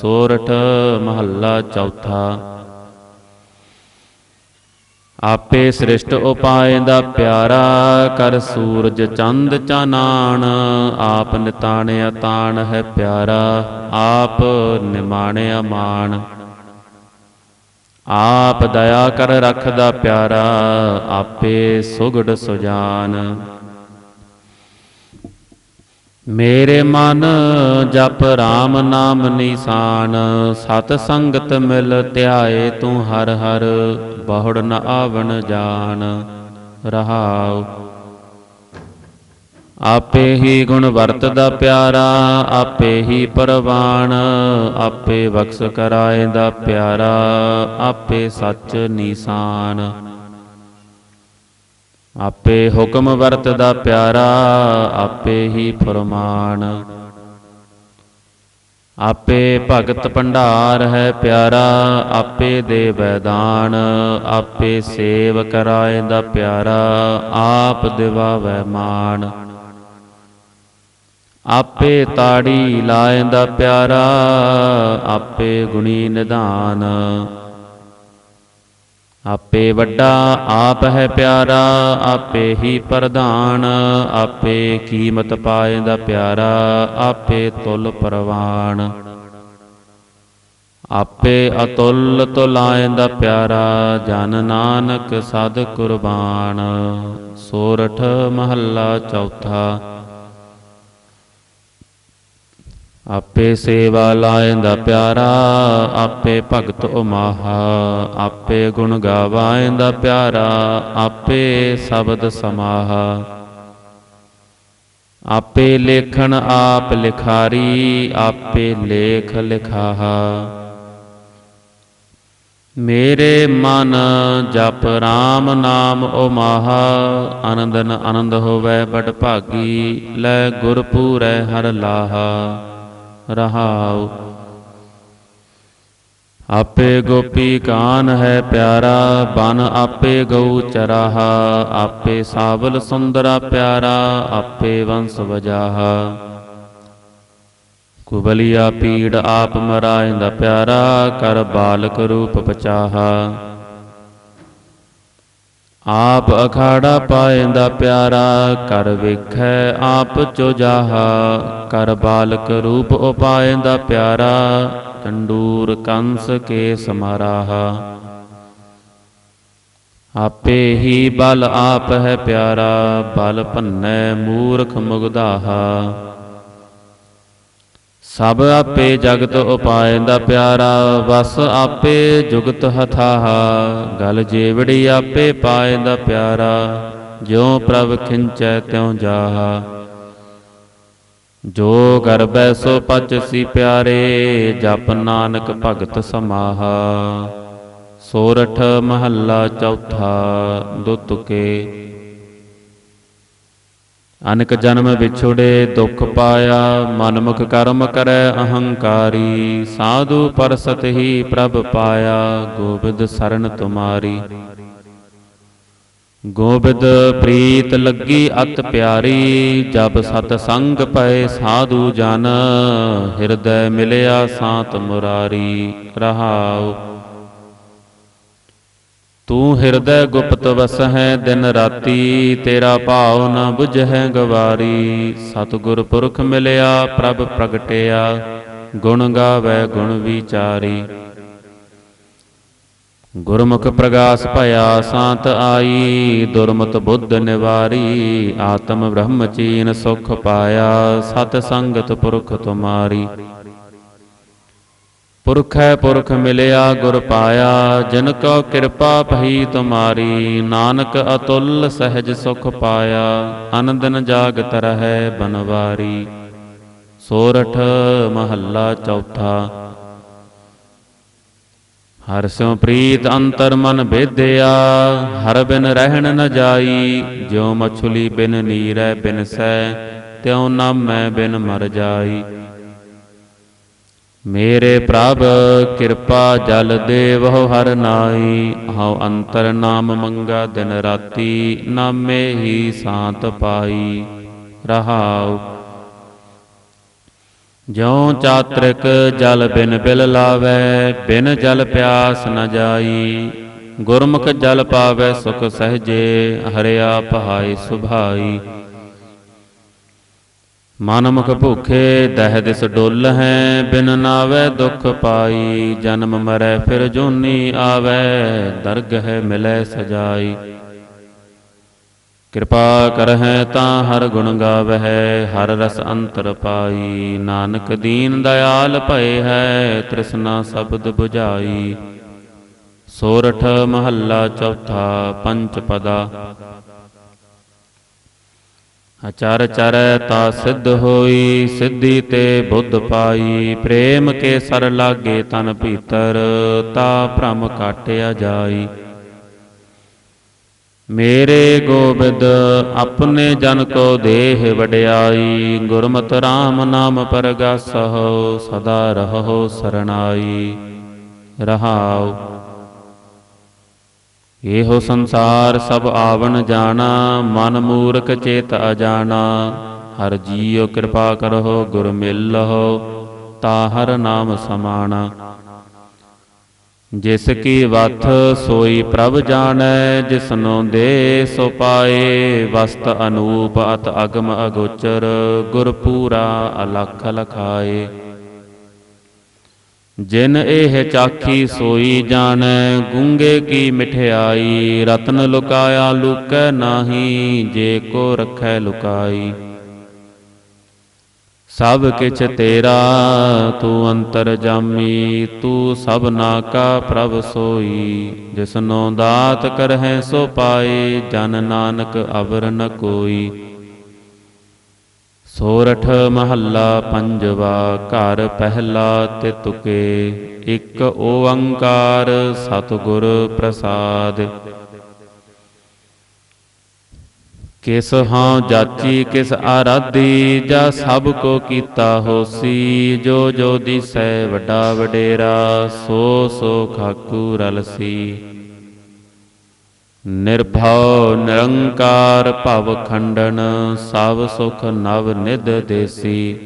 ਸੋਰਠ ਮਹੱਲਾ ਚੌਥਾ। ਆਪੇ ਸ੍ਰਿਸ਼ਟ ਉਪਾਏ ਦਾ ਪਿਆਰਾ ਕਰ ਸੂਰਜ ਚੰਦ ਚਾਨਾਣ ਆਪ ਨਿਤਾਣਿਆ ਤਾਣ ਹੈ ਪਿਆਰਾ, ਆਪ ਨਿਮਾਣਿਆ ਮਾਣ। ਆਪ ਦਇਆ ਕਰ ਰੱਖਦਾ ਪਿਆਰਾ, ਆਪੇ ਸੁਗੜ ਸੁਜਾਨ। ਮੇਰੇ ਮਨ ਜਪ RAM ਨਾਮ ਨਿਸ਼ਾਨ, ਸਤ ਸੰਗਤ ਮਿਲ ਧਿਆਏ ਤੂੰ ਹਰ ਹਰ, ਬਹੁੜ ਨ ਆਵਣ ਜਾਣ ਰਹਾਉ। ਆਪੇ ਹੀ ਗੁਣ ਵਰਤਦਾ ਪਿਆਰਾ, ਆਪੇ ਹੀ ਪਰਵਾਣ ਆਪੇ ਬਖਸ਼ ਕਰਾਏ ਦਾ ਪਿਆਰਾ, ਆਪੇ ਸੱਚ ਨਿਸ਼ਾਨ। ਆਪੇ ਹੁਕਮ ਵਰਤਦਾ ਪਿਆਰਾ, ਆਪੇ ਹੀ ਫਰਮਾਨ। ਆਪੇ ਭਗਤ ਭੰਡਾਰ ਹੈ ਪਿਆਰਾ, ਆਪੇ ਦੇ ਵੈਦਾਨ, ਆਪੇ ਸੇਵ ਕਰਾਏ ਦਾ ਪਿਆਰਾ, ਆਪ ਦਿਵਾਵੈ ਮਾਨ। ਆਪੇ ਤਾੜੀ ਲਾਏ ਦਾ ਪਿਆਰਾ, ਆਪੇ ਗੁਣੀ ਨਿਧਾਨ। ਆਪੇ ਵੱਡਾ ਆਪ ਹੈ ਪਿਆਰਾ, ਆਪੇ ਹੀ ਪ੍ਰਧਾਨ, ਆਪੇ ਕੀਮਤ ਪਾਏ ਦਾ ਪਿਆਰਾ, ਆਪੇ ਤੁਲ ਪਰਵਾਨ। ਆਪੇ ਅਤੁੱਲ ਤੁਲਾਏ ਦਾ ਪਿਆਰਾ, ਜਨ ਨਾਨਕ ਸਦ ਕੁਰਬਾਨ। ਸੋਰਠ ਮਹੱਲਾ ਚੌਥਾ ਆਪੇ ਸੇਵਾ ਲਾਇੰਦਾ ਪਿਆਰਾ, ਆਪੇ ਭਗਤ ਉਮਾਹਾ, ਆਪੇ ਗੁਣ ਗਾਵਾਇੰਦਾ ਪਿਆਰਾ, ਆਪੇ ਸ਼ਬਦ ਸਮਾਹਾ। ਆਪੇ ਲੇਖਣ ਆਪ ਲਿਖਾਰੀ, ਆਪੇ ਲੇਖ ਲਿਖਾਹਾ। ਮੇਰੇ ਮਨ ਜਪ RAM ਨਾਮ ਉਮਾਹਾ, ਆਨੰਦਨ ਆਨੰਦ ਹੋਵੇ ਬਟ ਭਾਗੀ, ਲੈ ਗੁਰ ਪੂਰੈ ਹਰ ਲਾਹਾ। ਰਹਾਉ। ਆਪੇ ਗੋਪੀ ਕਾਨ ਹੈ ਪਿਆਰਾ, ਬਨ ਆਪੇ ਗਊ ਚਰਾਹਾ। ਆਪੇ ਸਾਵਲ ਸੁੰਦਰਾ ਪਿਆਰਾ, ਆਪੇ ਵੰਸ ਵਜਾਹਾ। ਕੁਬਲਿਆ ਪੀੜ ਆਪ ਮਰਾਇੰਦਾ ਪਿਆਰਾ, ਕਰ ਬਾਲਕ ਰੂਪ ਪਚਾਹਾ। ਆਪ ਅਖਾੜਾ ਪਾਇੰਦਾ ਪਿਆਰਾ ਕਰ ਵੇਖੈ ਆਪ ਚੋਜਾਹਾ ਕਰ ਬਾਲਕ ਰੂਪ ਉਪਾਇੰਦਾ ਪਿਆਰਾ, ਤੰਡੂਰ ਕੰਸ ਕੇ ਸਮਾਰਾਹਾ। ਆਪੇ ਹੀ ਬਲ ਆਪ ਹੈ ਪਿਆਰਾ, ਬਲ ਭੰਨੈ ਮੂਰਖ ਮੁਗਧਾਹਾ। ਸਭ ਆਪੇ ਜਗਤ ਉਪਾਇੰਦਾ ਪਿਆਰਾ, ਵਸ ਆਪੇ ਜੁਗਤ ਹਥਾਹਾ। ਗਲ ਜੀਵੜੀ ਆਪੇ ਪਾਇੰਦਾ ਪਿਆਰਾ, ਜਿਉ ਪ੍ਰਭ ਖਿੰਚੈ ਤਿਉ ਜਾਹਾ। ਜੋ ਗਰਬੈ ਸੋ ਪਚਸੀ ਪਿਆਰੇ, ਜਪ ਨਾਨਕ ਭਗਤ ਸਮਾਹਾ। ਸੋਰਠ ਮਹੱਲਾ ਚੌਥਾ ਦੁਤਕੇ ਅਨਕ ਜਨਮ ਵਿਛੁੜੇ ਦੁਖ ਪਾਇਆ, ਮਨਮੁਖ ਕਰਮ ਕਰੈ ਅਹੰਕਾਰੀ, ਸਾਧੂ ਪਰਸਤ ਹੀ ਪ੍ਰਭ ਪਾਇਆ, ਗੋਬਿੰਦ ਸਰਨ ਤੁਮਾਰੀ। ਗੋਬਿੰਦ ਪ੍ਰੀਤ ਲੱਗੀ ਅਤ ਪਿਆਰੀ, ਜਬ ਸਤ ਸੰਗ ਪਏ ਸਾਧੂ ਜਨ, ਹਿਰਦੈ ਮਿਲਿਆ ਸਾਤ ਮੁਰਾਰੀ, ਰਹਾਉ ਤੂੰ ਹਿਰਦੈ ਗੁਪਤ ਵਸਹਿ, ਦਿਨ ਰਾਤੀ ਤੇਰਾ ਭਾਉ ਨ 부ਝੈ ਗਵਾਰੀ। ਸਤਿਗੁਰ ਪੁਰਖ ਮਿਲਿਆ, ਪ੍ਰਭ ਪ੍ਰਗਟਿਆ, ਗੁਣ ਗਾਵੇ, ਗੁਣ ਵਿਚਾਰੀ। ਗੁਰਮੁਖ ਪ੍ਰਗਾਸ ਭਇਆ, ਸਾਤ ਆਈ ਦੁਰਮਤ ਬੁੱਧ ਨਿਵਾਰੀ। ਆਤਮ ਬ੍ਰਹਮ ਚੀਨ ਸੁਖ ਪਾਇਆ, ਸਤ ਸੰਗਤ ਪੁਰਖ ਤੁਮਾਰੀ। ਪੁਰਖੈ ਪੁਰਖ ਮਿਲਿਆ ਗੁਰ ਪਾਇਆ, ਜਿਨ ਕੋ ਕਿਰਪਾ ਭਈ ਤੁਮਾਰੀ, ਨਾਨਕ ਅਤੁੱਲ ਸਹਿਜ ਸੁਖ ਪਾਇਆ, ਅਨੰਦਨ ਜਾਗਤ ਰਹੈ ਬਨਵਾਰੀ। ਸੋਰਠ ਮਹੱਲਾ ਚੌਥਾ। ਹਰ ਸਿਉ ਪ੍ਰੀਤ ਅੰਤਰ ਮਨ ਭੇਦਿਆ ਹਰ ਬਿਨ ਰਹਿਣ ਨ ਜਾਈ, ਜਿਉ ਮਛਲੀ ਬਿਨ ਨੀਰੈ ਬਿਨ ਸੈ ਤਿਉ ਨਾਮੈ ਬਿਨ ਮਰ ਜਾਈ। ਮੇਰੇ ਪ੍ਰਭ, ਕਿਰਪਾ ਜਲ ਦੇਵਹੁ ਹਰ ਨਾਈ ਹਉ ਅੰਤਰ ਨਾਮ ਮੰਗਾ ਦਿਨ ਰਾਤੀ, ਨਾਮੇ ਹੀ ਸਾਤ ਪਾਈ। ਰਹਾਉ। ਜਿਉ ਚਾਤ੍ਰਿਕ ਜਲ ਬਿਨ ਬਿਲ ਲਾਵੈ, ਬਿਨ ਜਲ ਪਿਆਸ ਨ ਜਾਈ। ਗੁਰਮੁਖ ਜਲ ਪਾਵੈ ਸੁਖ ਸਹਜੇ, ਹਰਿਆ ਪਹਾਈ ਸੁਭਾਈ। ਮਨ ਮੁਖ ਭੁਖੇ ਦਹਿ ਦਿਸ ਡੁੱਲ ਹੈ, ਬਿਨ ਨਾਵੈ ਦੁਖ ਪਾਈ। ਜਨਮ ਮਰੈ ਫਿਰ ਜੋਨੀ ਆਵੈ ਦਰਗਹਿ ਮਿਲੈ ਸਜਾਈ। ਕਿਰਪਾ ਕਰਹਿ ਤਾਂ ਹਰ ਗੁਣ ਗਾਵਹਿ, ਹਰ ਰਸ ਅੰਤਰ ਪਾਈ। ਨਾਨਕ ਦੀਨ ਦਇਆਲ ਭਏ ਹੈ, ਤ੍ਰਿਸ਼ਨਾ ਸ਼ਬਦ 부ਝਾਈ ਸੋਰਠ ਮਹੱਲਾ ਚੌਥਾ ਪੰਚ ਪਦਾ ਅਚਰ ਚਰੈ ਤਾ ਸਿੱਧ ਹੋਈ, ਸਿੱਧੀ ਤੇ ਬੁੱਧ ਪਾਈ। ਪ੍ਰੇਮ ਕੇ ਸਰ ਲਾਗੇ ਤਨ ਭੀਤਰ, ਤਾ ਭ੍ਰਮ ਕਾਟਿਆ ਜਾਈ। ਮੇਰੇ ਗੋਬਿੰਦ, ਆਪਣੇ ਜਨ ਕੋ ਦੇਹ ਵਡਿਆਈ। ਗੁਰਮਤਿ RAM ਨਾਮ ਪਰਗਾਸਹੁ, ਸਦਾ ਰਹੋ ਸਰਣਾਈ। ਰਹਾਉ। ਇਹੋ ਸੰਸਾਰ ਸਭ ਆਵਣ ਜਾਣਾ, ਮਨ ਮੂਰਖ ਚੇਤ ਅਜਾਣਾ। ਹਰ ਜੀਉ ਕਿਰਪਾ ਕਰੋ ਗੁਰ ਮਿਲਹੁ, ਤਾ ਹਰ ਨਾਮ ਸਮਾਣਾ। ਜਿਸ ਕੀ ਵਥ ਸੋਈ ਪ੍ਰਭ ਜਾਣੈ ਜਿਸਨੋ ਦੇ ਸੋ ਪਾਏ। ਵਸਤ ਅਨੂਪ ਅਤ ਅਗਮ ਅਗੋਚਰ, ਗੁਰ ਪੂਰਾ ਅਲਖ ਲਖਾਏ। ਜਿਨ ਇਹ ਚਾਖੀ ਸੋਈ ਜਾਣੈ, ਗੁੰਗੇ ਕੀ ਮਠਿਆਈ? ਰਤਨ ਲੁਕਾਇਆ ਲੁਕੈ ਨਾਹੀ, ਜੇ ਕੋ ਰਖੈ ਲੁਕਾਈ। ਸਭ ਕਿਛ ਤੇਰਾ, ਤੂੰ ਅੰਤਰ ਜਾਮੀ, ਤੂੰ ਸਭਨਾ ਕਾ ਪ੍ਰਭ ਸੋਈ। ਜਿਸਨੋ ਦਾਤ ਕਰਹਿ ਸੋ ਪਾਏ ਜਨ ਨਾਨਕ ਅਵਰ ਨ ਕੋਈ। ਸੋਰਠ ਮਹੱਲਾ ਪੰਜਵਾ, ਘਰ ਪਹਿਲਾ ਤੇ ਇੱਕ ਓੰਕਾਰ ਸਤਿਗੁਰ ਪ੍ਰਸਾਦ। ਕਿਸ ਹਾਂ ਜਾਚੀ, ਕਿਸ ਆਰਾਧੀ, ਜਾ ਸਭ ਕੋ ਕੀਤਾ ਹੋਸੀ, ਜੋ ਜੋ ਦਿਸੈ, ਵੱਡਾ ਵਡੇਰਾ, ਸੋ ਸੋ ਖਾਕੂ ਰਲਸੀ। ਨਿਰਭਉ ਨਿਰੰਕਾਰ ਭਵ ਖੰਡਨ, ਸਭ ਸੁਖ ਨਵ ਨਿਧ ਦੇਸੀ।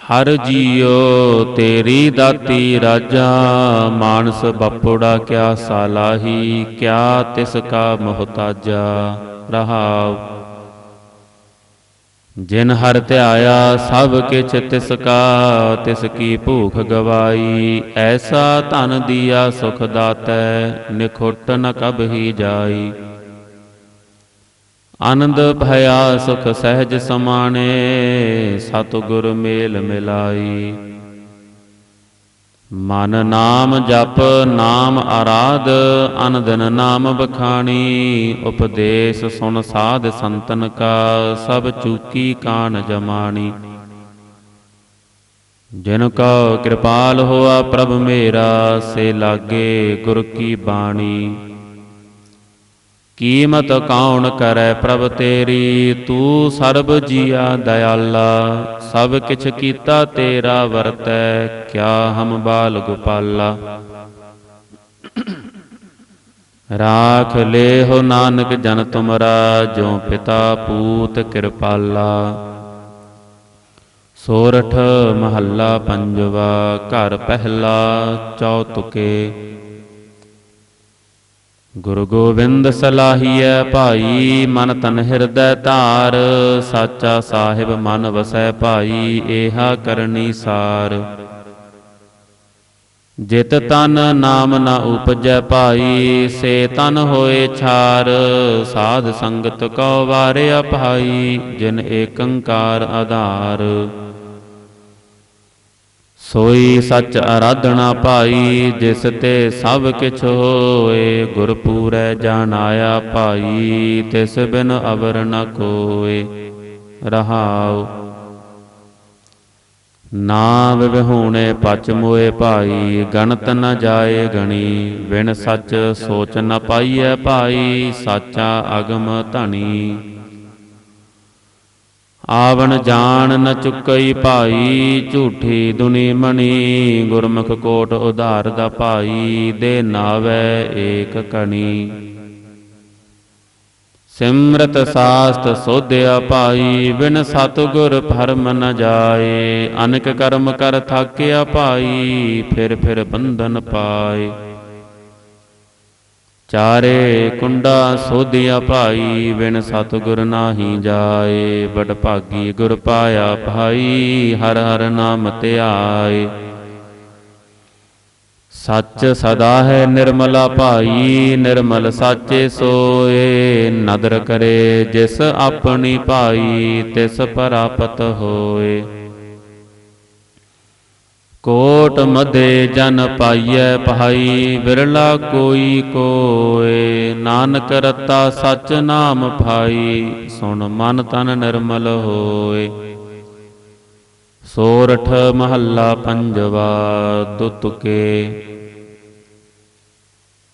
ਹਰ ਜੀਉ ਤੇਰੀ ਦਾਤੀ ਰਾਜਾ, ਮਾਨਸ ਬਪੋੜਾ ਕਿਆ ਸਾਲਾਹੀ, ਕਿਆ ਤਿਸ ਕਾ ਮੁਹਤਾਜਾ। ਰਹਾਉ। ਜਿਨ ਹਰ ਧਿਆਇਆ, ਸਭ ਕਿਛ ਤਿਸ ਕਾ, ਤਿਸ ਕੀ ਭੂਖ ਗਵਾਈ। ਐਸਾ ਧਨ ਦੀਆ ਸੁਖ ਦਾਤੈ, ਨਿਖੁੱਟ ਨ ਕਬਹੀ ਜਾਈ। ਆਨੰਦ ਭਇਆ ਸੁਖ ਸਹਿਜ ਸਮਾਣੇ, ਸਤਿਗੁਰ ਮੇਲ ਮਿਲਾਈ। ਮਨ ਨਾਮ ਜਪ, ਨਾਮ ਆਰਾਧ, ਅਨੰਦਨ ਨਾਮ ਬਖਾਣੀ, ਉਪਦੇਸ਼ ਸੁਣ ਸਾਧ ਸੰਤਨ ਕਾ, ਸਭ ਚੂਕੀ ਕਾਨ ਜਮਾਣੀ। ਜਿਨ ਕੋ ਕਿਰਪਾਲ ਹੋਆ ਪ੍ਰਭ ਮੇਰਾ, ਸੇ ਲਾਗੇ ਗੁਰ ਕੀ ਬਾਣੀ। ਕੀਮਤ ਕੌਣ ਕਰੈ ਪ੍ਰਭ ਤੇਰੀ? ਤੂੰ ਸਰਬ ਜੀਆ ਦਇਆਲਾ, ਸਭ ਕਿਛ ਕੀਤਾ ਤੇਰਾ ਵਰਤੈ, ਕਿਆ ਹਮ ਬਾਲ ਗੋਪਾਲਾ? ਰਾਖ ਲੇਹੁ ਨਾਨਕ ਜਨ ਤੁਮਰਾ, ਜੋ ਪਿਤਾ ਪੂਤ ਕਿਰਪਾਲਾ। ਸੋਰਠ ਮਹੱਲਾ ਪੰਜਵਾ, ਘਰ ਪਹਿਲਾ ਚੌਤੁਕੇ ਗੁਰੂ ਗੋਬਿੰਦ ਸਲਾਹੀਐ, ਭਾਈ ਮਨ ਤਨ ਹਿਰਦੈ ਧਾਰ, ਸਾਚਾ ਸਾਹਿਬ ਮਨ ਵਸੈ ਭਾਈ, ਏਹਾ ਕਰਨੀ ਸਾਰ। ਜਿਤ ਤਨ ਨਾਮ ਨਾ ਉਪਜੈ ਭਾਈ, ਸੇ ਤਨ ਹੋਏ ਛਾਰ, ਸਾਧ ਸੰਗਤ ਕਉ ਵਾਰਿਆ ਭਾਈ, ਜਿਨ ਏਕੰਕਾਰ ਆਧਾਰ। ਸੋਈ ਸੱਚ ਆਰਾਧਨਾ ਭਾਈ, ਜਿਸ ਤੇ ਸਭ ਕਿਛ ਹੋਏ ਗੁਰ ਪੂਰੈ ਜਾਣਾਇਆ ਭਾਈ, ਤਿਸ ਬਿਨ ਅਵਰ ਨ ਕੋਏ। ਰਹਾਉ। ਨਾਮ ਵਿਹੂਣੇ ਪਚ ਮੋਏ ਭਾਈ, ਗਣਤ ਨ ਜਾਏ ਗਣੀ, ਬਿਨ ਸੱਚ ਸੋਚ ਨ ਪਾਈਐ ਭਾਈ, ਸਾਚਾ ਅਗਮ ਧਣੀ। ਆਵਣ ਜਾਣ ਨ ਚੁੱਕਈ ਭਾਈ, ਝੂਠੀ ਦੁਨੀ ਮਣੀ, ਗੁਰਮੁਖ ਕੋਟ ਉਧਾਰ ਦਾ ਭਾਈ, ਦੇ ਨਾਵੇ ਏਕ ਕਣੀ। ਸਿਮਰਤ ਸਾਸਤ ਸੋਧਿਆ ਭਾਈ, ਬਿਨ ਸਤਿਗੁਰ ਭਰਮ ਨ ਜਾਏ। ਅਨਕ ਕਰਮ ਕਰ ਥਾਕਿਆ ਭਾਈ, ਫਿਰ ਫਿਰ ਬੰਧਨ ਪਾਏ। ਚਾਰੇ ਕੁੰਡਾ ਸੋਧਿਆ ਭਾਈ, ਬਿਨ ਸਤਿਗੁਰ ਨਾਹੀ ਜਾਏ ਬੜ ਭਾਗੀ ਗੁਰ ਪਾਇਆ ਭਾਈ, ਹਰ ਹਰ ਨਾਮ ਧਿਆਏ ਸੱਚ ਸਦਾ ਹੈ ਨਿਰਮਲਾ ਭਾਈ, ਨਿਰਮਲ ਸਾਚੇ ਸੋਏ। ਨਦਰ ਕਰੇ ਜਿਸ ਆਪਣੀ ਭਾਈ, ਤਿਸ ਪ੍ਰਾਪਤ ਹੋਏ। ਕੋਟ ਮਦੇ ਜਨ ਪਾਈਐ ਭਾਈ, ਵਿਰਲਾ ਕੋਈ ਕੋਏ। ਨਾਨਕ ਰਤਾ ਸਚ ਨਾਮ ਭਾਈ, ਸੁਣ ਮਨ ਤਨ ਨਿਰਮਲ ਹੋਏ। ਸੋਰਠ ਮਹੱਲਾ ਪੰਜਵਾ ਦੁਤਕੇ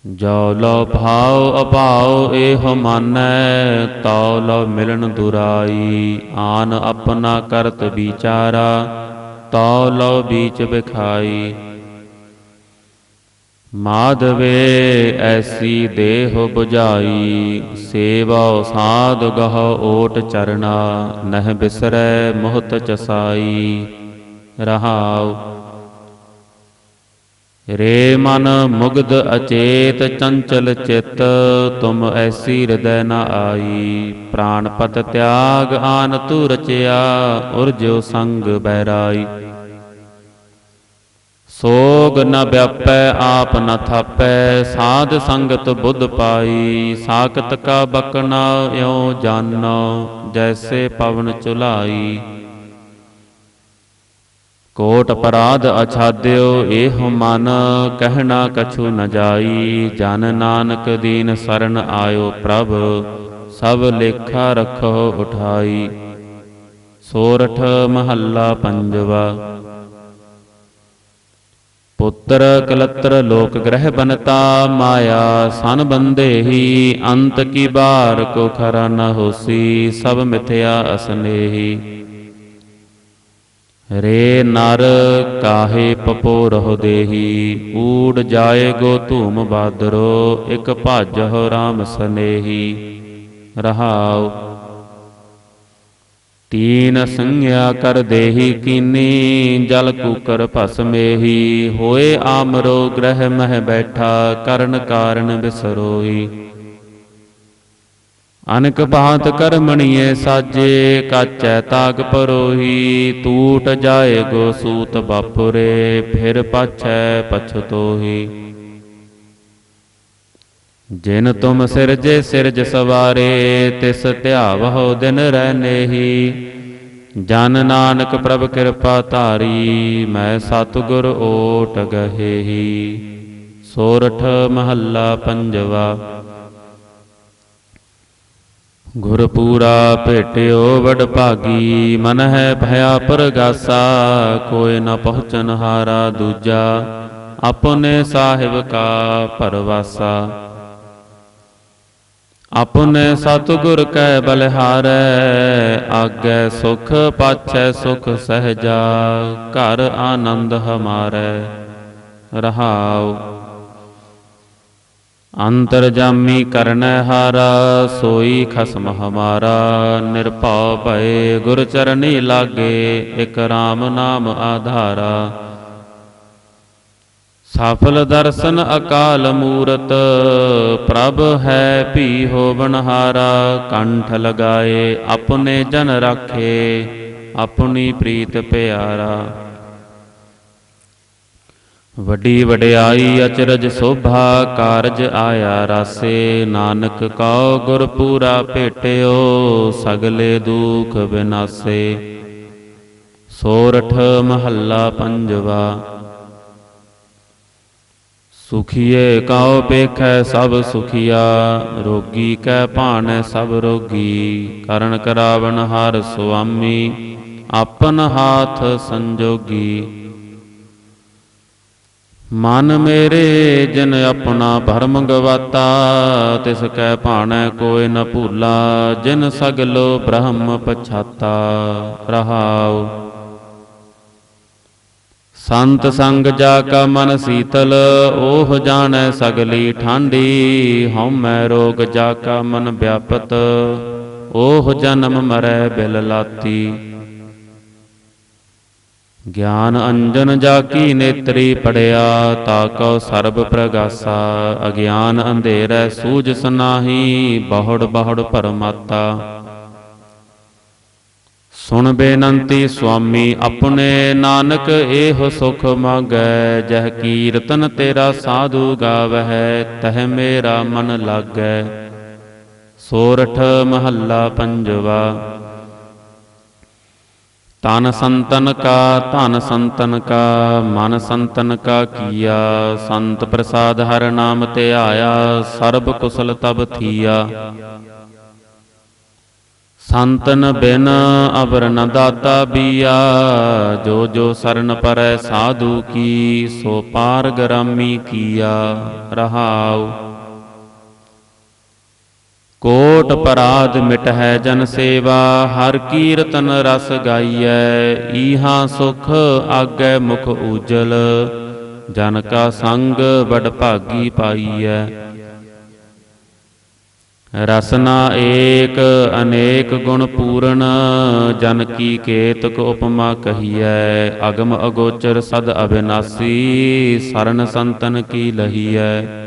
ਜੋ ਲੋ ਭਾਉ, ਅਭਾਉ, ਇਹੋ ਮਾਨੈ, ਤਉ ਲੋ ਮਿਲਣ ਦੁਰਾਈ। ਆਨ ਆਪਣਾ ਕਰਤ ਵਿਚਾਰਾ ਤਉ ਲੋ ਬੀਚ ਵਿਖਾਈ। ਮਾਧਵੇ ਐਸੀ ਦੇਹ 부ਝਾਈ ਸੇਵਾ ਸਾਧ ਗਹ ਓਟ ਚਰਣਾ ਨਹਿ ਬਿਸਰੈ ਮੁਹਤ ਚਸਾਈ। ਰਹਾਉ ਰੇ ਮਨ ਮੁਗਧ ਅਚੇਤ ਚੰਚਲ ਚਿਤ, ਤੁਮ ਐਸੀ ਹਿਰਦੈ ਨ ਆਈ। ਪ੍ਰਾਨ ਪਤ ਤਿਆਗ ਆਨ ਤੂ ਰਚਿਆ ਉਰਜੋ ਸੰਗ ਬਹਿਰਾਈ। ਸੋਗ ਨ ਵਿਆਪੈ, ਆਪ ਨ ਥਾਪੈ, ਸਾਧ ਸੰਗਤ ਬੁੱਧ ਪਾਈ। ਸਾਖਤ ਕਾ ਬਕਣਾ ਇਉ ਜਾਨੋ, ਜੈਸੇ ਪਵਨ ਚੁਲਾਈ। ਕੋਟ ਅਪਰਾਧ ਅਛਾਦਿਓ ਇਹੋ ਮਨ ਕਹਿਣਾ ਕਛੂ ਨ ਜਾਈ। ਜਨ ਨਾਨਕ ਦੀਨ ਸਰਨ ਆਇਓ ਪ੍ਰਭ, ਸਭ ਲੇਖਾ ਰਖੋ ਉਠਾਈ। ਸੋਰਠ ਮਹੱਲਾ ਪੰਜਵਾ। ਪੁੱਤਰ ਕਲਤਰ ਲੋਕ ਗ੍ਰਹਿ ਬਨਤਾ, ਮਾਇਆ ਸਨ ਬੰਦੇਹੀ ਅੰਤ ਕੀ ਬਾਰ ਕੋ ਖਰਾ ਨ ਹੋਸੀ, ਸਭ ਮਿਥਿਆ ਅਸਨੇਹੀ। ਰੇ ਨਰ ਕਾਹੇ ਪਪੋ ਰਹੋ ਦੇਹੀ, ਊੜ ਜਾਏ ਗੋ ਧੂਮ ਬਾਦਰੋ, ਇਕ ਭਾਜਹੁ RAM ਸਨੇਹੀ। ਰਹਾਉ, ਤੀਨ ਸੰਗਿਆ ਕਰ ਦੇਹੀ ਕੀਨੀ, ਜਲ ਕੂਕਰ ਭਸਮੇਹੀ ਹੋਏ ਆਮਰੋ ਗ੍ਰਹਿ ਮਹਿ ਬੈਠਾ, ਕਰਨ ਕਾਰਨ ਬਿਸਰੋਈ। ਅਨਕ ਬਾਤ ਕਰਮਣੀਏ ਸਾਜੇ, ਕਾਚੈ ਤਾਗ ਪਰੋਹੀ ਟੂਟ ਜਾਏ ਗੋ ਸੂਤ ਬਾਪੁਰੇ ਫਿਰ ਪਾਛੈ ਪਛਤੋਹੀ ਜਿਨ ਤੁਮ ਸਿਰਜੇ, ਸਿਰਜ ਸਵਾਰੇ, ਤਿਸ ਧਿਆਵਹੁ ਦਿਨ ਰਹਿਨੇਹੀ ਜਨ ਨਾਨਕ ਪ੍ਰਭ ਕਿਰਪਾ ਧਾਰੀ, ਮੈਂ ਸਤਿਗੁਰ ਓਟ ਗਹੇਹੀ। ਸੋਰਠ ਮਹੱਲਾ ਪੰਜਵਾ। ਗੁਰ ਪੂਰਾ ਭੇਟਿਓ ਵਡ ਭਾਗੀ, ਮਨ ਹੈ ਭਇਆ ਪਰਗਾਸਾ, ਕੋਈ ਨ ਪਹੁੰਚਨ ਹਾਰਾ ਦੂਜਾ, ਆਪਣੇ ਸਾਹਿਬ ਕਾ ਪਰਵਾਸਾ। ਆਪਣੇ ਸਤਿਗੁਰ ਕੈ ਬਲਿਹਾਰੈ, ਆਗੈ ਸੁਖ ਪਾਛੈ ਸੁਖ ਸਹਜਾ, ਘਰ ਆਨੰਦ ਹਮਾਰੈ, ਰਹਾਉ ਅੰਤਰ ਜਾਮੀ ਕਰਨੈ ਹਾਰਾ, ਸੋਈ ਖਸਮ ਹਮਾਰਾ, ਨਿਰਭਉ ਭਏ ਗੁਰ ਚਰਨੀ ਲਾਗੇ, ਇਕ RAM ਨਾਮ ਆਧਾਰਾ। ਸਫਲ ਦਰਸ਼ਨ ਅਕਾਲ ਮੂਰਤ, ਪ੍ਰਭ ਹੈ ਭੀ ਹੋਵਨਹਾਰਾ ਕੰਠ ਲਗਾਏ, ਆਪਣੇ ਜਨ ਰਾਖੇ, ਆਪਣੀ ਪ੍ਰੀਤ ਪਿਆਰਾ। ਵੱਡੀ ਵਡਿਆਈ ਅਚਰਜ ਸੋਭਾ ਕਾਰਜ ਆਇਆ ਰਾਸੇ। ਨਾਨਕ ਕਉ ਗੁਰ ਪੂਰਾ ਭੇਟਿਓ, ਸਗਲੇ ਦੁਖ ਬਿਨਾਸੇ। ਸੋਰਠ ਮਹੱਲਾ ਪੰਜਵਾ। ਸੁਖੀਏ ਕਉ ਪੇਖੈ ਸਭ ਸੁਖੀਆ, ਰੋਗੀ ਕੈ ਭਾਣੈ ਸਭ ਰੋਗੀ। ਕਰਨ ਕਰਾਵਨ ਹਰ ਸੁਆਮੀ, ਆਪਨ ਹਾਥ ਸੰਜੋਗੀ। ਮਨ ਮੇਰੇ ਜਿਨ ਆਪਣਾ ਭਰਮ ਗਵਾਤਾ, ਤਿਸ ਕੈ ਭਾਣੈ ਕੋਇ ਨ ਭੂਲਾ, ਜਿਨ ਸਗਲੋ ਬ੍ਰਹਮ ਪਛਾਤਾ। ਰਹਾਉ। ਸੰਤ ਸੰਗ ਜਾ ਕਾ ਮਨ ਸੀਤਲ, ਓਹ ਜਾਣੈ ਸਗਲੀ ਠਾਂਡੀ ਹਉਮੈ ਰੋਗ ਜਾ ਕਾ ਮਨ ਵਿਆਪਤ, ਓਹ ਜਨਮ ਮਰੈ ਬਿਲ ਲਾਤੀ। ਗਿਆਨ ਅੰਜਨ ਜਾ ਕੀ ਨੇਤਰੀ ਪੜਿਆ, ਤਾ ਕਉ ਸਰਬ ਪ੍ਰਗਾਸਾ, ਅਗਿਆਨ ਅੰਧੇਰੈ ਸੂਝ ਸਨਾਹੀ, ਬਹੁੜ ਬਹੁੜ ਪਰਮਾਤਾ। ਸੁਣ ਬੇਨੰਤੀ ਸੁਆਮੀ, ਆਪਣੇ ਨਾਨਕ ਇਹੋ ਸੁਖ ਮਾਗੈ, ਜਹ ਕੀਰਤਨ ਤੇਰਾ ਸਾਧੂ ਗਾਵਹਿ, ਤਹ ਮੇਰਾ ਮਨ ਲਾਗੈ। ਸੋਰਠ ਮਹੱਲਾ ਪੰਜਵਾ ਤਨ ਸੰਤਨ ਕਾ, ਧਨ ਸੰਤਨ ਕਾ, ਮਨ ਸੰਤਨ ਕਾ ਕੀਆ। ਸੰਤ ਪ੍ਰਸਾਦ ਹਰ ਨਾਮ ਤੇ ਆਇਆ, ਸਰਬ ਕੁਸਲ ਤਬ ਥੀਆ। ਸੰਤਨ ਬਿਨ ਅਵਰ ਨ ਦਾਤਾ ਬੀਆ, ਜੋ ਜੋ ਸਰਨ ਪਰੈ ਸਾਧੂ ਕੀ, ਸੋ ਪਾਰ ਗਰਾਮੀ ਕੀਆ। ਰਹਾਉ। ਕੋਟ ਪਰਾਧ ਮਿਟਹਿ ਜਨ ਸੇਵਾ, ਹਰ ਕੀਰਤਨ ਰਸ ਗਾਈਐ, ਈਹਾ ਸੁਖ ਆਗੈ ਮੁਖ ਉਜਲ ਜਨ ਕਾ ਸੰਗ ਬੜ ਭਾਗੀ ਪਾਈਐ। ਰਸਨਾ ਏਕ, ਅਨੇਕ ਗੁਣ ਪੂਰਨ, ਜਨ ਕੀ ਕੇਤਕ ਉਪਮਾ ਕਹੀਐ, ਅਗਮ ਅਗੋਚਰ ਸਦ ਅਬਿਨਾਸੀ ਸਰਨ ਸੰਤਨ ਕੀ ਲਹੀਐ।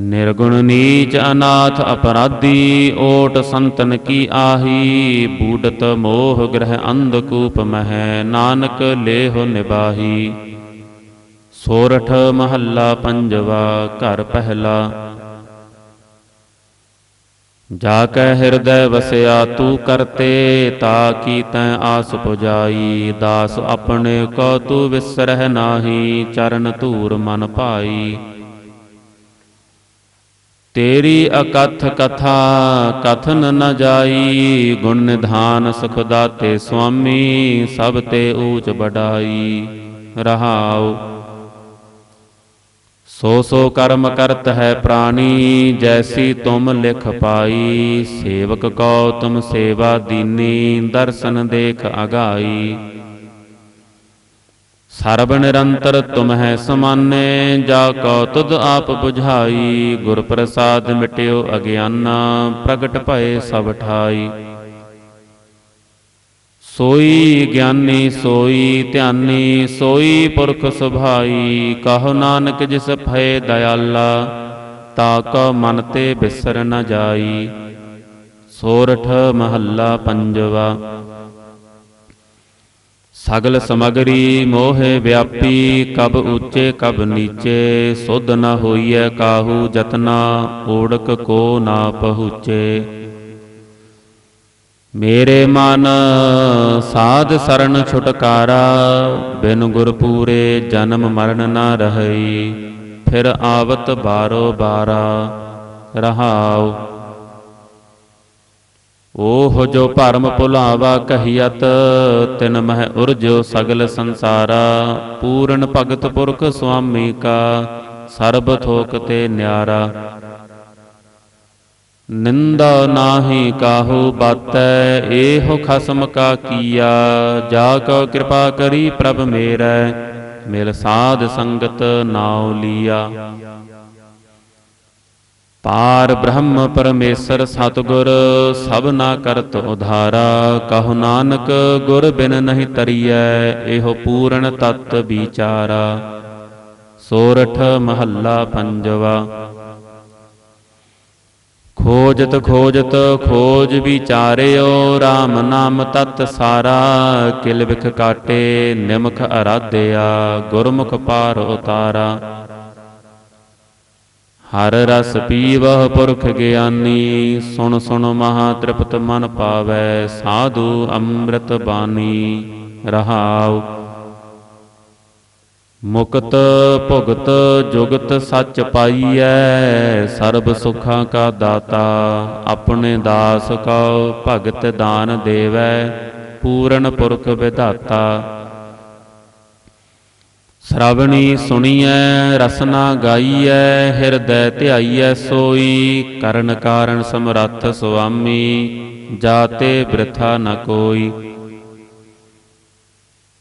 ਨਿਰਗੁਣ ਨੀਚ ਅਨਾਥ ਅਪਰਾਧੀ, ਓਟ ਸੰਤਨ ਕੀ ਆਹੀ? ਬੂਡਤ ਮੋਹ ਗ੍ਰਹਿ ਅੰਧਕੂਪ ਮਹਿ, ਨਾਨਕ ਲੇਹੁ ਨਿਬਾਹੀ ਸੋਰਠ ਮਹੱਲਾ ਪੰਜਵਾ, ਘਰ ਪਹਿਲਾ। ਜਾ ਕੈ ਹਿਰਦੈ ਵਸਿਆ, ਤੂੰ ਕਰਤੇ ਤਾ ਕੀ ਤੈ ਆਸ ਪੁਜਾਈ। ਦਾਸ ਆਪਣੇ ਕੋ ਤੂੰ ਵਿਸਰਹਿ ਨਾਹੀ, ਚਰਨ ਧੂਰ ਮਨ ਭਾਈ। ਤੇਰੀ ਅਕਥ ਕਥਾ ਕਥਨ ਨ ਜਾਈ, ਗੁਣ ਨਿਧਾਨ ਸੁਖ ਦਾਤੇ ਸੁਆਮੀ, ਸਭ ਤੇ ਊਚ ਬਡਾਈ ਰਹਾਉ। ਸੋ ਸੋ ਕਰਮ ਕਰਤ ਹੈ ਪ੍ਰਾਣੀ, ਜੈਸੀ ਤੁਮ ਲਿਖ ਪਾਈ, ਸੇਵਕ ਕੋ ਤੁਮ ਸੇਵਾ ਦੀਨੀ, ਦਰਸ਼ਨ ਦੇਖ ਅਗਾਈ। ਸਰਬ ਨਿਰੰਤਰ ਤੁਮ ਹੈ ਸਮਾਨੇ, ਜਾ ਕੋ ਤੁਧ ਆਪ 부ਝਾਈ ਗੁਰ ਪ੍ਰਸਾਦ ਮਿਟਿਓ ਅਗਿਆਨਾ, ਪ੍ਰਗਟ ਭਏ ਸਭ ਠਾਈ। ਸੋਈ ਗਿਆਨੀ, ਸੋਈ ਧਿਆਨੀ, ਸੋਈ ਪੁਰਖ ਸੁਭਾਈ, ਕਹੋ ਨਾਨਕ ਜਿਸ ਭਏ ਦਇਆਲਾ, ਤਾ ਕੋ ਮਨ ਤੇ ਬਿਸਰ ਨ ਜਾਈ। ਸੋਰਠ ਮਹੱਲਾ ਪੰਜਵਾ। ਸਗਲ ਸਮਗਰੀ ਮੋਹਿ ਵਿਆਪੀ ਕਬ ਉੱਚੇ ਕਬ ਨੀਚੇ ਸੁਧ ਨ ਹੋਈਐ ਕਾਹੂ ਜਤਨਾ ਓੜਕ ਕੋ ਨਾ ਪਹੁੰਚੇ। ਮੇਰੇ ਮਨ ਸਾਧ ਸਰਣ ਛੁਟਕਾਰਾ ਬਿਨ ਗੁਰ ਪੂਰੇ ਜਨਮ ਮਰਨ ਨਾ ਰਹੀ। ਫਿਰ ਆਵਤ ਬਾਰੋ ਬਾਰਾ ਰਹਾਉ ਓਹ ਜੋ ਭਰਮ ਭੁਲਾਵਾ ਕਹੀਅਤ, ਤਿਨ ਮਹਿ ਉਰਜੋ ਸਗਲ ਸੰਸਾਰਾ। ਪੂਰਨ ਭਗਤ ਪੁਰਖ ਸੁਆਮੀ ਕਾ, ਸਰਬ ਥੋਕ ਤੇ ਨਿਆਰਾ। ਨਿੰਦਾ ਨਾਹੀ ਕਾਹੂ ਬਾਤੈ, ਏਹੋ ਖਸਮ ਕਾ ਕੀਆ। ਜਾ ਕੋ ਕਿਰਪਾ ਕਰੀ ਪ੍ਰਭ ਮੇਰਾ, ਮਿਲ ਸਾਧ ਸੰਗਤ ਨਾਉ ਲੀਆ। ਪਾਰ ਬ੍ਰਹਮ ਪਰਮੇਸ਼ਰ ਸਤਿਗੁਰ ਸਭਨਾ ਕਰਤ ਉਧਾਰਾ, ਕਹੋ ਨਾਨਕ ਗੁਰ ਬਿਨ ਨਹੀਂ ਤਰੀਐ, ਇਹੋ ਪੂਰਨ ਤਤ ਵਿਚਾਰਾ। ਸੋਰਠ ਮਹੱਲਾ ਪੰਜਵਾ। ਖੋਜਤ ਖੋਜਤ ਖੋਜ ਵਿਚਾਰਿਓ RAM ਨਾਮ ਤਤ ਸਾਰਾ, ਕਿਲ ਵਿਖ ਕਾਟੇ ਨਿਮਖ ਅਰਾਧਿਆ, ਗੁਰਮੁਖ ਪਾਰ ਉਤਾਰਾ। ਹਰ ਰਸ ਪੀਵਹ ਪੁਰਖ ਗਿਆਨੀ, ਸੁਣ ਸੁਣ ਮਹਾ ਤ੍ਰਿਪਤ ਮਨ ਪਾਵੈ, ਸਾਧੂ ਅੰਮ੍ਰਿਤ ਬਾਣੀ, ਰਹਾਉ। ਮੁਕਤ ਭੁਗਤ ਜੁਗਤ ਸੱਚ ਪਾਈਐ, ਸਰਬ ਸੁਖਾਂ ਕਾ ਦਾਤਾ, ਆਪਣੇ ਦਾਸ ਕਉ ਭਗਤ ਦਾਨ ਦੇਵੈ, ਪੂਰਨ ਪੁਰਖ ਵਿਧਾਤਾ। ਸ਼ਰਵਣੀ ਸੁਣੀਐ, ਰਸਨਾ ਗਾਈਐ, ਹਿਰਦੈ ਧਿਆਈਐ ਸੋਈ, ਕਰਨ ਕਾਰਨ ਸਮਰੱਥ ਸੁਆਮੀ, ਜਾਤੇ ਬ੍ਰਿਥਾ ਨ ਕੋਈ।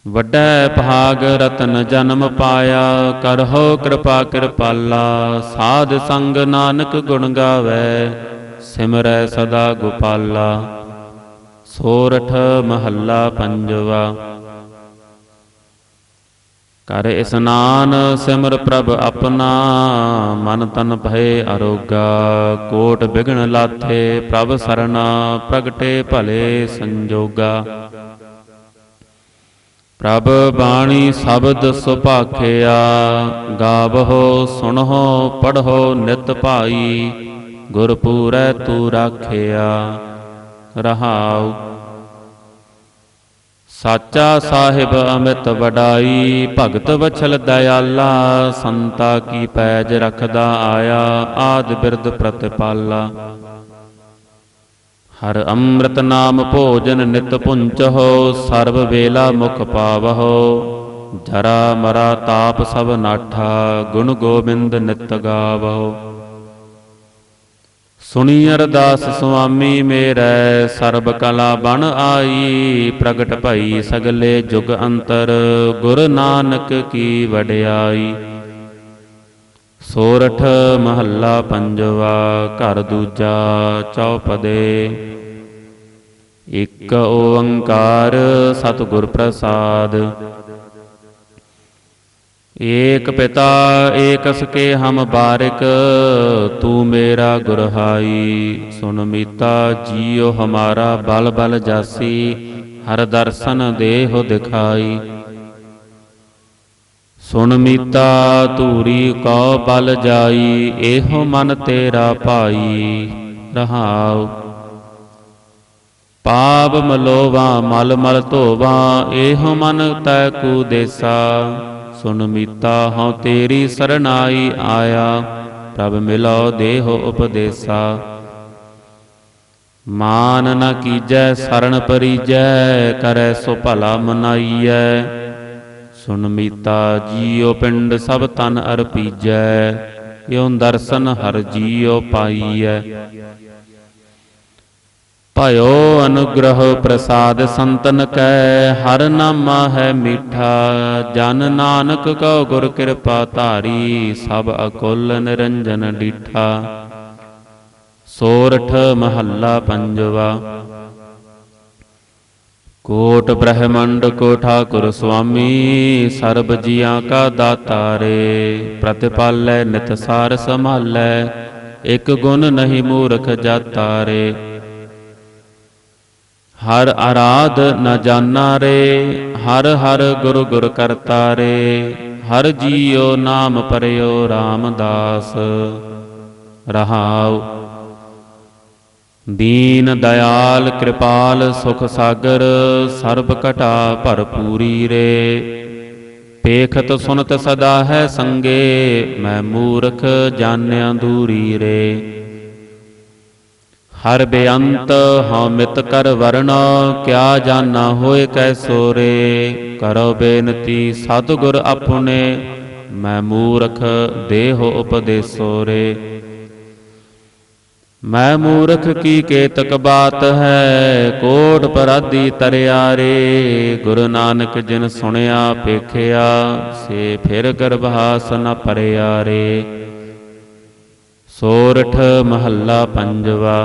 ਵੱਡੈ ਭਾਗ ਰਤਨ ਜਨਮ ਪਾਇਆ, ਕਰਹੋ ਕਿਰਪਾ ਕਿਰਪਾਲਾ, ਸਾਧ ਸੰਗ ਨਾਨਕ ਗੁਣ ਗਾਵੇ, ਸਿਮਰੈ ਸਦਾ ਗੋਪਾਲਾ। ਸੋਰਠ ਮਹੱਲਾ ਪੰਜਵਾ। ਕਰ ਇਸਨਾਨ ਸਿਮਰ ਪ੍ਰਭ ਆਪਣਾ, ਮਨ ਤਨ ਭਏ ਅਰੋਗਾ ਕੋਟ ਬਿਗਣ ਲਾਥੇ ਪ੍ਰਭ ਸਰਣਾ, ਪ੍ਰਗਟੇ ਭਲੇ ਸੰਜੋਗਾ। ਪ੍ਰਭ ਬਾਣੀ ਸ਼ਬਦ ਸੁਭਾਖਿਆ, ਗਾਵਹੋ, ਸੁਣਹੋ, ਪੜਹੋ ਨਿਤ ਭਾਈ ਗੁਰ ਪੂਰੈ ਤੂ ਰਾਖਿਆ। ਰਹਾਉ ਸਾਚਾ ਸਾਹਿਬ ਅਮਿਤ ਵਡਾਈ, ਭਗਤ ਵਛਲ ਦਇਆਲਾ, ਸੰਤਾ ਕੀ ਪੈਜ ਰਖਦਾ ਆਇਆ, ਆਦ ਬਿਰਦ ਪ੍ਰਤਿਪਾਲਾ। ਹਰ ਅੰਮ੍ਰਿਤ ਨਾਮ ਭੋਜਨ ਨਿਤ ਪੁੰਚਹੁ ਸਰਬ ਵੇਲਾ ਮੁਖ ਪਾਵਹੁ। ਜਰਾ ਮਰਾ ਤਾਪ ਸਭ ਨਾਠਾ, ਗੁਣ ਗੋਬਿੰਦ ਨਿਤ ਗਾਵਹੁ। ਸੁਣੀ ਅਰਦਾਸ ਸੁਆਮੀ ਮੇਰੇ, ਸਰਬ ਕਲਾ ਬਣ ਆਈ, ਪ੍ਰਗਟ ਭਈ ਸਗਲੇ ਜੁਗ ਅੰਤਰ, ਗੁਰ ਨਾਨਕ ਕੀ ਵਡਿਆਈ। ਸੋਰਠ ਮਹੱਲਾ ਪੰਜਵਾ, ਘਰ ਦੂਜਾ ਚੌਪਦੇ। ਇਕ ਓੰਕਾਰ ਸਤਿਗੁਰ ਪ੍ਰਸਾਦ ਏਕ ਪਿਤਾ, ਏਕਸ ਕੇ ਹਮ ਬਾਰਿਕ, ਤੂੰ ਮੇਰਾ ਗੁਰਹਾਈ ਸੁਨ ਮੀਤਾ, ਜੀਉ ਹਮਾਰਾ ਬਲ ਬਲ ਜਾਸੀ, ਹਰ ਦਰਸ਼ਨ ਦੇਹੁ ਦਿਖਾਈ। ਸੁਨ ਮੀਤਾ, ਧੂਰੀ ਕਉ ਬਲ ਜਾਈ, ਇਹੋ ਮਨ ਤੇਰਾ ਭਾਈ, ਰਹਾਉ। ਪਾਪ ਮਲੋਵਾ, ਮਲ ਮਲ ਧੋਵਾ, ਇਹੋ ਮਨ ਤੈ ਕੂ ਦੇਸਾ। ਸੁਨ ਮੀਤਾ, ਹਉ ਤੇਰੀ ਸਰਨਾਈ ਆਇਆ, ਪ੍ਰਭ ਮਿਲੋ ਦੇਹੁ ਉਪਦੇਸਾ। ਮਾਨ ਨ ਕੀਜੈ ਸਰਣ ਪਰੀਜੈ, ਕਰੈ ਸੋ ਭਲਾ ਮਨਾਈਐ। ਸੁਨ ਮੀਤਾ, ਜੀਉ ਪਿੰਡ ਸਭ ਤਨ ਅਰਪੀਜੈ, ਇਉ ਦਰਸ਼ਨ ਹਰ ਜੀਉ ਪਾਈਐ। ਭਇਓ ਅਨੁਗ੍ਰਹ ਪ੍ਰਸਾਦ ਸੰਤਨ ਕੈ, ਹਰ ਨਾਮਾ ਹੈ ਮੀਠਾ। ਜਨ ਨਾਨਕ ਕਉ ਗੁਰ ਕਿਰਪਾ ਧਾਰੀ, ਸਭ ਅਕੁਲ ਨਿਰੰਜਨ ਡੀਠਾ। ਸੋਰਠ ਮਹੱਲਾ ਪੰਜਵਾ। ਕੋਟ ਬ੍ਰਹਮੰਡ ਕੋ ਠਾਕੁਰ ਸੁਆਮੀ, ਸਰਬ ਜੀਆਂ ਕਾ ਦਾਤਾਰੇ ਪ੍ਰਤਿਪਾਲੈ ਨਿਤ ਸਾਰ ਸੰਭਾਲੈ, ਇਕ ਗੁਣ ਨਹੀਂ ਮੂਰਖ ਜਾਤਾਰੇ ਹਰ ਆਰਾਧ ਨ ਜਾਣਾ ਰੇ, ਹਰ ਹਰ ਗੁਰ ਗੁਰ ਕਰਤਾ ਰੇ, ਹਰ ਜੀਉ ਨਾਮ ਪਰਿਓ ਰਾਮਦਾਸ। ਰਹਾਉ। ਦੀਨ ਦਇਆਲ ਕਿਰਪਾਲ ਸੁਖ ਸਾਗਰ, ਸਰਬ ਘਟਾ ਭਰਪੂਰੀ ਰੇ। ਪੇਖਤ ਸੁਨਤ ਸਦਾ ਹੈ ਸੰਗੇ, ਮੈਂ ਮੂਰਖ ਜਾਣਿਆ ਦੂਰੀ ਰੇ। ਹਰ ਬੇਅੰਤ, ਹਉ ਕਰ ਵਰਣਾ, ਕਿਆ ਜਾਣਾ ਹੋਏ ਕੈਸੋ ਰੇ ਕਰੋ ਬੇਨਤੀ, ਸਤਿਗੁਰ ਆਪਣੇ ਮੈਂ ਮੂਰਖ ਦੇਹੁ ਉਪਦੇਸੋ ਰੇ ਮੈਂ ਮੂਰਖ ਕੀ ਕੇਤਕ ਬਾਤ ਹੈ, ਕੋਟ ਪਰਾਦੀ ਤਰਿਆ ਰੇ ਗੁਰੂ ਨਾਨਕ ਜਿਨ ਸੁਣਿਆ ਪੇਖਿਆ ਸੇ ਫਿਰ ਗਰਭਾਸ ਨ ਪਰਿਆ ਰੇ ਸੋਰਠ ਮਹੱਲਾ ਪੰਜਵਾ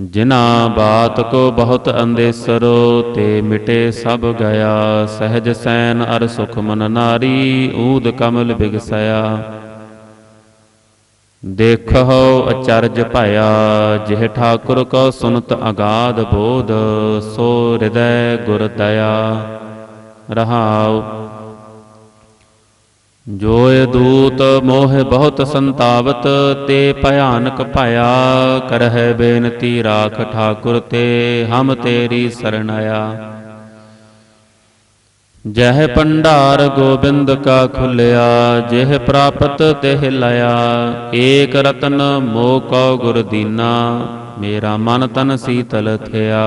ਜਿਨਾ ਬਾਤ ਕੋ ਬਹੁਤ ਅੰਦੇਸਰੋ, ਤੇ ਮਿਟੇ ਸਭ ਗਿਆ। ਸਹਿਜ ਸੈਨ ਅਰ ਸੁਖ ਮਨ ਨਾਰੀ, ਊਦ ਕਮਲ ਬਿਗਸਇਆ। ਦੇਖੋ ਅਚਰਜ ਭਾਇਆ, ਜਿਹ ਠਾਕੁਰ ਕੋ ਸੁਨਤ ਅਗਾਧ ਬੋਧ, ਸੋ ਹਿਰਦੈ ਗੁਰ ਦਇਆ। ਰਹਾਉ ਜੋਇ ਦੂਤ ਮੋਹ ਬਹੁਤ ਸੰਤਾਵਤ, ਤੇ ਭਿਆਨਕ ਭਇਆ ਕਰਹਿ ਬੇਨਤੀ ਰਾਖ ਠਾਕੁਰ ਤੇ ਹਮ ਤੇਰੀ ਸਰਣਾਇਆ ਜਹ ਪੰਡਾਰ ਗੋਬਿੰਦ ਕਾ ਖੁੱਲਿਆ, ਜਿਹ ਪ੍ਰਾਪਤ ਤਿਹ ਲਿਆ ਏਕ ਰਤਨ ਮੋਹ ਕਉ ਗੁਰ ਦੀਨਾ, ਮੇਰਾ ਮਨ ਤਨ ਸੀਤਲ ਥਿਆ।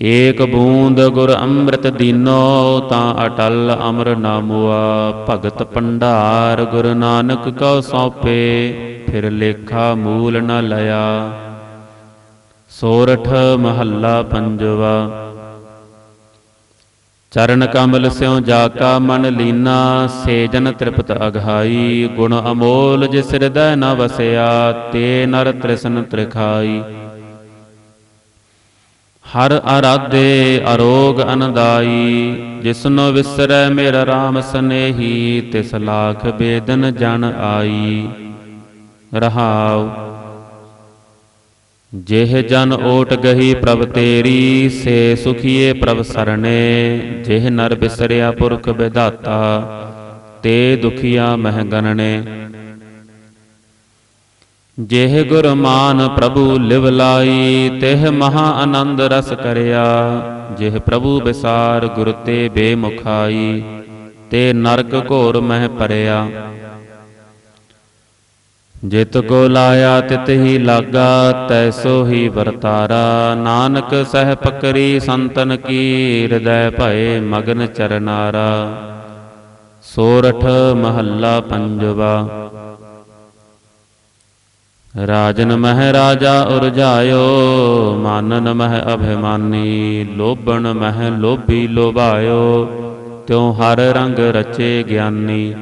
ਏਕ ਬੂੰਦ ਗੁਰ ਅੰਮ੍ਰਿਤ ਦੀਨੋ ਤਾਂ ਅਟਲ ਅਮਰ ਨਾਮੁਆ ਭਗਤ ਪੰਡਾਰ ਗੁਰ ਨਾਨਕ ਕਉ ਸੌਪੇ, ਫਿਰ ਲੇਖਾ ਮੂਲ ਨ ਲਿਆ। ਸੋਰਠ ਮਹੱਲਾ ਪੰਜਵਾ। ਚਰਨ ਕਮਲ ਸਿਉ ਜਾ ਕਾ ਮਨ ਲੀਨਾ, ਸੇਜਨ ਤ੍ਰਿਪਤ ਅਘਾਈ ਗੁਣ ਅਮੋਲ ਜਿਸ ਹਿਰਦੈ ਨ ਵਸਿਆ, ਤੇ ਨਰ ਤ੍ਰਿਸ਼ਨ ਤ੍ਰਿਖਾਈ। ਹਰ ਆਰਾਧੇ ਅਰੋਗ ਅਨਦਾਈ, ਜਿਸਨੋ ਵਿਸਰੈ ਮੇਰਾ RAM ਸਨੇਹੀ, ਤਿਸ ਲਾਖ ਬੇਦਨ ਜਨ ਆਈ। ਰਹਾਉ, ਜਿਹ ਜਨ ਓਟ ਗਹੀ ਪ੍ਰਭ ਤੇਰੀ, ਸੇ ਸੁਖੀਏ ਪ੍ਰਭ ਸਰਣੇ, ਜਿਹ ਨਰ ਬਿਸਰਿਆ ਪੁਰਖ ਵਿਧਾਤਾ ਤੇ ਦੁਖੀਆ ਮਹਿ ਗਣਨੇ। ਜਿਹ ਗੁਰ ਮਾਨ ਪ੍ਰਭੂ ਲਿਵ ਲਾਈ, ਤਿਹ ਮਹਾ ਆਨੰਦ ਰਸ ਕਰਿਆ। ਜਿਹ ਪ੍ਰਭੂ ਵਿਸਾਰ ਗੁਰ ਤੇ ਬੇਮੁਖਾਈ, ਤੇ ਨਰਕ ਘੋਰ ਮਹਿ ਪਰਿਆ ਜਿਤ ਕੋ ਲਾਇਆ, ਤਿਤ ਹੀ ਲਾਗਾ ਤੈਸੋ ਹੀ ਵਰਤਾਰਾ। ਨਾਨਕ ਸਹਿ ਪਕਰੀ ਸੰਤਨ ਕੀ ਹਿਰਦੈ ਭਏ ਮਗਨ ਚਰਨਾਰਾ। ਸੋਰਠ ਮਹੱਲਾ ਪੰਜਵਾ। ਰਾਜਨ ਮਹਿ ਰਾਜਾ ਉਰਜਾਇਓ, ਮਾਨਨ ਮਹਿ ਅਭਿਮਾਨੀ, ਲੋਭਣ ਮਹਿ ਲੋਭੀ ਲੋਭਾਇਓ, ਤਿਉ ਹਰ ਰੰਗ ਰਚੇ ਗਿਆਨੀ।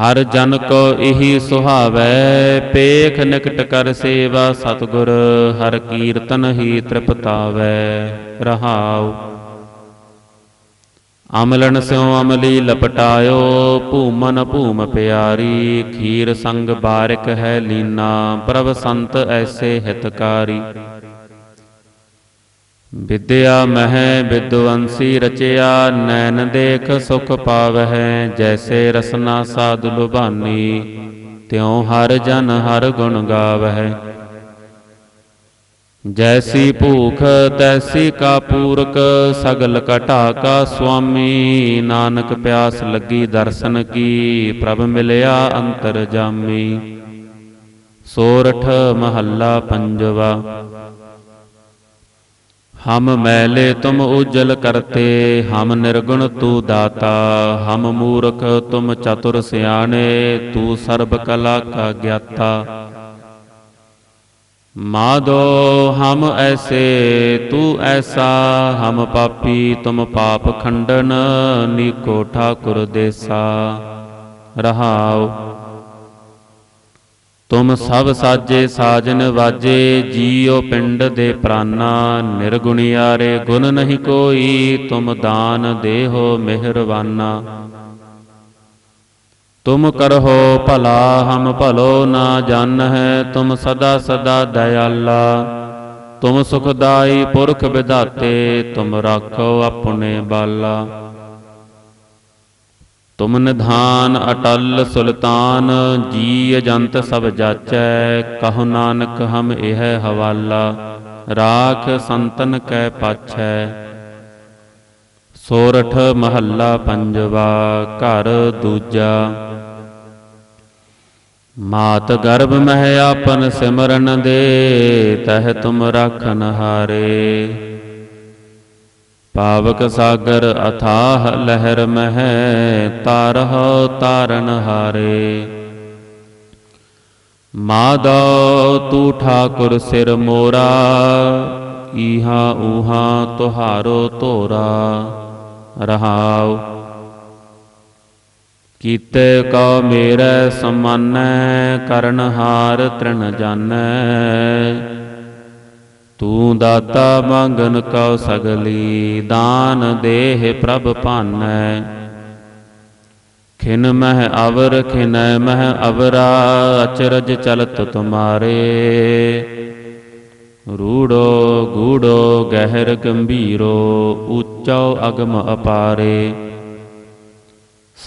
ਹਰ ਜਨ ਕੋ ਇਹੀ ਸੁਹਾਵੈ, ਪੇਖ ਨਿਕਟ ਕਰ ਸੇਵਾ ਸਤਗੁਰ, ਹਰ ਕੀਰਤਨ ਹੀ ਤ੍ਰਿਪਤਾਵੈ, ਰਹਾਉ ਅਮਲਨ ਸਿਉ ਅਮਲੀ ਲਪਟਾਇਓ, ਭੂਮਨ ਭੂਮ ਪਿਆਰੀ, ਖੀਰ ਸੰਗ ਬਾਰਿਕ ਹੈ ਲੀਨਾ, ਪ੍ਰਭ ਸੰਤ ਐਸੇ ਹਿਤਕਾਰੀ। ਵਿਦਿਆ ਮਹਿ ਵਿਦਵੰਸੀ ਰਚਿਆ, ਨੈਣ ਦੇਖ ਸੁਖ ਪਾਵਹਿ, ਜੈਸੇ ਰਸਨਾ ਸਾਧੁ ਲੁਭਾਨੀ, ਤਿਉ ਹਰ ਜਨ ਹਰ ਗੁਣ ਗਾਵਹਿ। ਜੈਸੀ ਭੂਖ ਤੈਸੀ ਕਾ ਪੂਰਕ ਸਗਲ ਘਟਾ ਕਾ ਸੁਆਮੀ ਨਾਨਕ ਪਿਆਸ ਲੱਗੀ ਦਰਸ਼ਨ ਕੀ ਪ੍ਰਭ ਮਿਲਿਆ ਅੰਤਰ ਜਾਮੀ ਸੋਰਠ ਮਹੱਲਾ ਪੰਜਵਾ ਹਮ ਮੈਲੇ ਤੁਮ ਉਜਲ ਕਰਤੇ ਹਮ ਨਿਰਗੁਣ ਤੂ ਦਾਤਾ ਹਮ ਮੂਰਖ ਤੁਮ ਚਤੁਰ ਸਿਆਣੇ ਤੂ ਸਰਬ ਕਲਾ ਕਾ ਗਿਆਤਾ ਮਾਦੋ ਹਮ ਐਸੇ, ਤੂ ਐਸਾ, ਹਮ ਪਾਪੀ ਤੁਮ ਪਾਪ ਖੰਡਨ ਨੀਕੋ ਠਾਕੁਰ ਦੇਸਾ। ਰਹਾਉ, ਤੁਮ ਸਭ ਸਾਜੇ ਸਾਜਨ ਵਾਜੇ, ਜੀਉ ਪਿੰਡ ਦੇ ਪ੍ਰਾਨਾ ਨਿਰਗੁਣਿਆਰੇ ਗੁਣ ਨਹੀਂ ਕੋਈ, ਤੁਮ ਦਾਨ ਦੇਹੋ ਮਿਹਰਵਾਨਾ ਤੁਮ ਕਰਹੋ ਭਲਾ, ਹਮ ਭਲੋ ਨਾ ਜਾਣ ਹੈ ਤੁਮ ਸਦਾ ਸਦਾ ਦਇਆਲਾ। ਤੁਮ ਸੁਖਦਾਈ ਪੁਰਖ ਵਿਧਾਤੇ, ਤੁਮ ਰਾਖੋ ਆਪਣੇ ਬਾਲਾ। ਤੁਮ ਨਿਧਾਨ ਅਟਲ ਸੁਲਤਾਨ ਜੀ ਅਜੰਤ ਸਭ ਜਾਚੈ, ਕਹੋ ਨਾਨਕ ਹਮ ਇਹ ਹਵਾਲਾ। ਰਾਖ ਸੰਤਨ ਕੈ ਪਾਛੈ। ਸੋਰਠ ਮਹੱਲਾ ਪੰਜਵਾ, ਘਰ ਦੂਜਾ। ਮਾਤ ਗਰਭ ਮਹਿ ਆਪਨ ਸਿਮਰਨ ਦੇ, ਤਹ ਤੁਮ ਰਾਖਨ ਹਾਰੇ। ਪਾਵਕ ਸਾਗਰ ਅਥਾਹ ਲਹਿਰ ਮਹਿ, ਤਾਰਹੁ ਤਾਰਨ ਹਾਰੇ। ਮਾਦੋ ਤੂ ਠਾਕੁਰ ਸਿਰ ਮੋਰਾ, ਈਹਾ ਊਹਾ ਤੁਹਾਰੋ ਤੋਰਾ ਰਹਾਉ ਕੀਤੇ ਕਉ ਮੇਰੇ ਸਮਾਨੈ, ਕਰਨ ਹਾਰ ਤ੍ਰਿਣ ਜਾਣੈ। ਤੂੰ ਦਾਤਾ ਮੰਗਨ ਕਉ ਸਗਲੀ, ਦਾਨ ਦੇਹ ਪ੍ਰਭ ਭਾਨੈ। ਖਿਨ ਮਹਿ ਅਵਰ, ਖਿਨ ਮਹਿ ਅਵਰਾ, ਅਚਰਜ ਚਲਤ ਤੁਮਾਰੇ। ਰੂੜੋ ਗੂੜੋ ਗਹਿਰ ਗੰਭੀਰੋ, ਉੱਚੋ ਅਗਮ ਅਪਾਰੇ।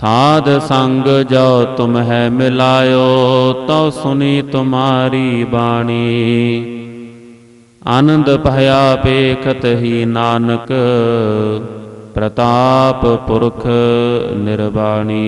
ਸਾਧ ਸੰਗ ਜੋ ਤੁਮ ਹੈ ਮਿਲਾਇਓ, ਤਉ ਸੁਨੀ ਤੁਮਾਰੀ ਬਾਣੀ। ਆਨੰਦ ਭਇਆ ਪੇਖਤ ਹੀ ਨਾਨਕ, ਪ੍ਰਤਾਪ ਪੁਰਖ ਨਿਰਵਾਣੀ